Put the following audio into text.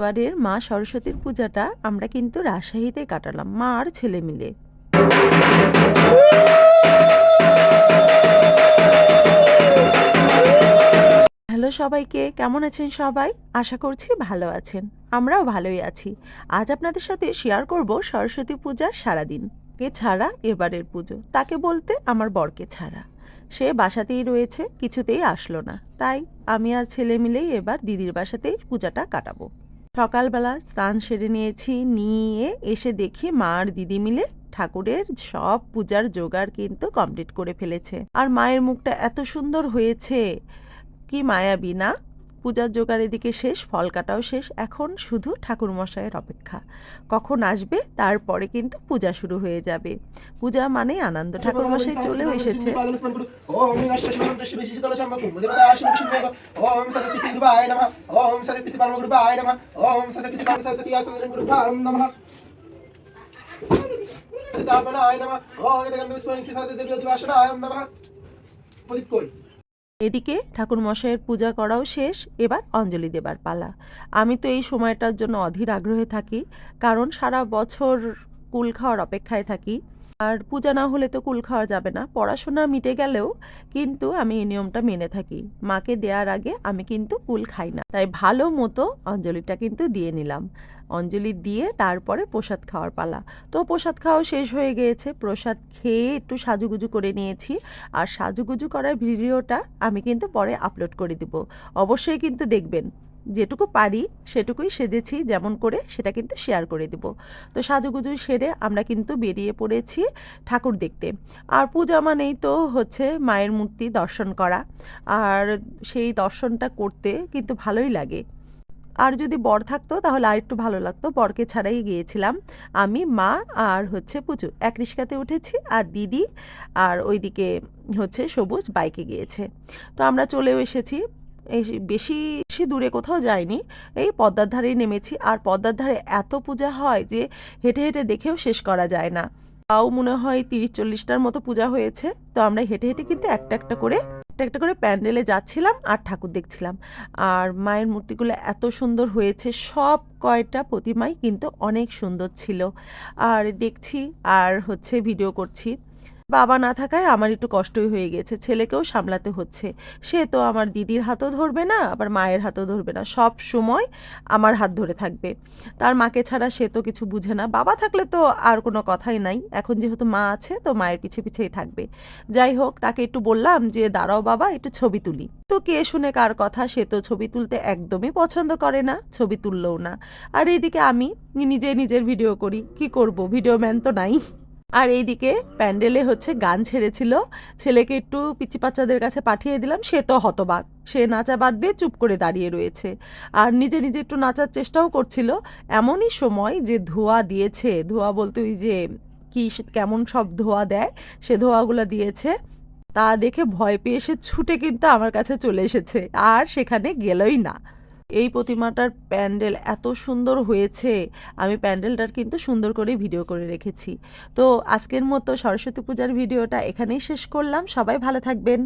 এবারের মা সরস্বতীর পূজাটা আমরা কিন্তু রাজশাহীতে কাটালাম, মা আর ছেলে মিলে। হ্যালো সবাইকে, কেমন আছেন সবাই? আশা করছি ভালো আছেন, আমরাও ভালোই আছি। আজ আপনাদের সাথে শেয়ার করব সরস্বতী পূজার সারাদিন। কে ছাড়া এবারের পুজো? তাকে বলতে আমার বরকে ছাড়া। সে বাসাতেই রয়েছে, কিছুতেই আসলো না। তাই আমি আর ছেলে মিলেই এবার দিদির বাসাতেই পূজাটা কাটাবো। সকালবেলা স্নান সেরে নিয়েছি, নিয়ে এসে দেখি মা আর দিদি মিলে ঠাকুরের সব পূজার জোগাড় কিন্তু কমপ্লিট করে ফেলেছে। আর মায়ের মুখটা এত সুন্দর হয়েছে, কি মায়াবী না? পূজার জোগাড় এদিকে শেষ ফল কাটাও শেষ এখন শুধু ঠাকুর মশাইয়ের অপেক্ষা কখন আসবে তারপরে কিন্তু পূজা শুরু হয়ে যাবে পূজা মানেই আনন্দ ঠাকুর মশাই চলেও এসেছে ওম এদিকে ঠাকুর মশাইয়ের পূজা করাও শেষ, এবার অঞ্জলি দেবার পালা। আমি তো এই সময়টার জন্য অধীর আগ্রহে থাকি, কারণ সারা বছর কুল খাওয়ার অপেক্ষায় থাকি। আর পূজা না হলে তো কুল খাওয়া যাবে না। পড়াশোনা মিটে গেলেও কিন্তু আমি এই নিয়মটা মেনে থাকি। মাকে দেওয়ার আগে আমি কিন্তু কুল খাই না। তাই ভালো মতো অঞ্জলিটা কিন্তু দিয়ে নিলাম। অঞ্জলি দিয়ে তারপরে প্রসাদ খাওয়ার পালা। তো প্রসাদ খাওয়া শেষ হয়ে গিয়েছে। প্রসাদ খেয়ে একটু সাজুগুজু করে নিয়েছি। আর সাজুগুজু করার ভিডিওটা আমি কিন্তু পরে আপলোড করে দিব। অবশ্যই কিন্তু দেখবেন। যেটুকু পারি সেটুকুই সেজেছি, যেমন করে সেটা কিন্তু শেয়ার করে দিব। তো সাজুগুজু সেরে আমরা কিন্তু বেরিয়ে পড়েছি ঠাকুর দেখতে। আর পূজা মানেই তো হচ্ছে মায়ের মূর্তি দর্শন করা। আর সেই দর্শনটা করতে কিন্তু ভালোই লাগে। আর যদি বর থাকতো তাহলে আর একটু ভালো লাগতো। বরকে ছাড়াই গিয়েছিলাম আমি, মা আর হচ্ছে পুচু এক রিক্সাতে উঠেছি আর দিদি আর ওইদিকে হচ্ছে সবুজ বাইকে গিয়েছে। তো আমরা চলেও এসেছি বেশি বেশি দূরে কোথাও যাইনি। এই পদ্মার ধারেই নেমেছি। আর পদ্মার ধারে এত পূজা হয় যে হেঁটে হেঁটে দেখেও শেষ করা যায় না। তাও মনে হয় তিরিশ চল্লিশটার মতো পূজা হয়েছে। তো আমরা হেঁটে হেঁটে কিন্তু একটা একটা করে, একটা একটা করে প্যান্ডেলে যাচ্ছিলাম আর ঠাকুর দেখছিলাম। আর মায়ের মূর্তিগুলো এত সুন্দর হয়েছে, সব কয়টা প্রতিমাই কিন্তু অনেক সুন্দর ছিল। আর দেখছি, আর হচ্ছে ভিডিও করছি। বাবা না থাকায় আমার একটু কষ্টই হয়ে গেছে, ছেলেকেও সামলাতে হচ্ছে। সে তো আমার দিদির হাতও ধরবে না, আবার মায়ের হাতও ধরবে না। সব সময় আমার হাত ধরে থাকবে। তার মাকে ছাড়া সে তো কিছু বুঝে না। বাবা থাকলে তো আর কোনো কথাই নাই। এখন যেহেতু মা আছে, তো মায়ের পিছে পিছেই থাকবে। যাই হোক, তাকে একটু বললাম যে, দাঁড়াও বাবা, একটু ছবি তুলি। তো কে শুনে কার কথা, সে তো ছবি তুলতে একদমই পছন্দ করে না, ছবি তুললেও না। আর এইদিকে আমি নিজে নিজের ভিডিও করি। কি করব? ভিডিও ম্যান তো নাই। আর এইদিকে প্যান্ডেলে হচ্ছে গান ছেড়েছিল। ছেলেকে একটু পিচি বাচ্চাদের কাছে পাঠিয়ে দিলাম, সে তো হতবাক। সে নাচা বাদ দিয়ে চুপ করে দাঁড়িয়ে রয়েছে। আর নিজে নিজে একটু নাচার চেষ্টাও করছিল। এমনই সময় যে ধোয়া দিয়েছে, ধোয়া বলতে ওই যে কি কেমন সব ধোয়া দেয়, সে ধোয়াগুলো দিয়েছে। তা দেখে ভয় পেয়ে সে ছুটে কিন্তু আমার কাছে চলে এসেছে। আর সেখানে গেলই না। এই প্রতিমাটার প্যান্ডেল এত সুন্দর হয়েছে। আমি প্যান্ডেলটার কিন্তু সুন্দর করে ভিডিও করে রেখেছি। তো আজকের মতো সরস্বতী পূজার ভিডিওটা এখানেই শেষ করলাম। সবাই ভালো থাকবেন।